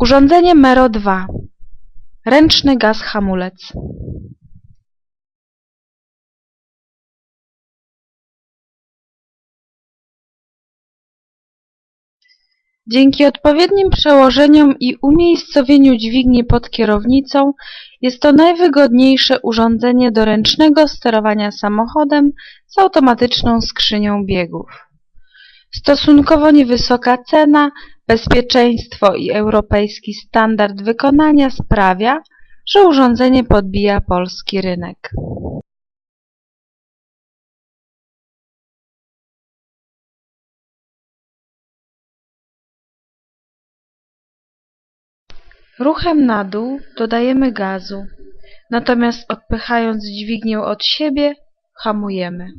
Urządzenie Mero 2 Ręczny gaz hamulec Dzięki odpowiednim przełożeniom i umiejscowieniu dźwigni pod kierownicą jest to najwygodniejsze urządzenie do ręcznego sterowania samochodem z automatyczną skrzynią biegów. Stosunkowo niewysoka cena, bezpieczeństwo i europejski standard wykonania sprawia, że urządzenie podbija polski rynek. Ruchem na dół dodajemy gazu, natomiast odpychając dźwignię od siebie, hamujemy.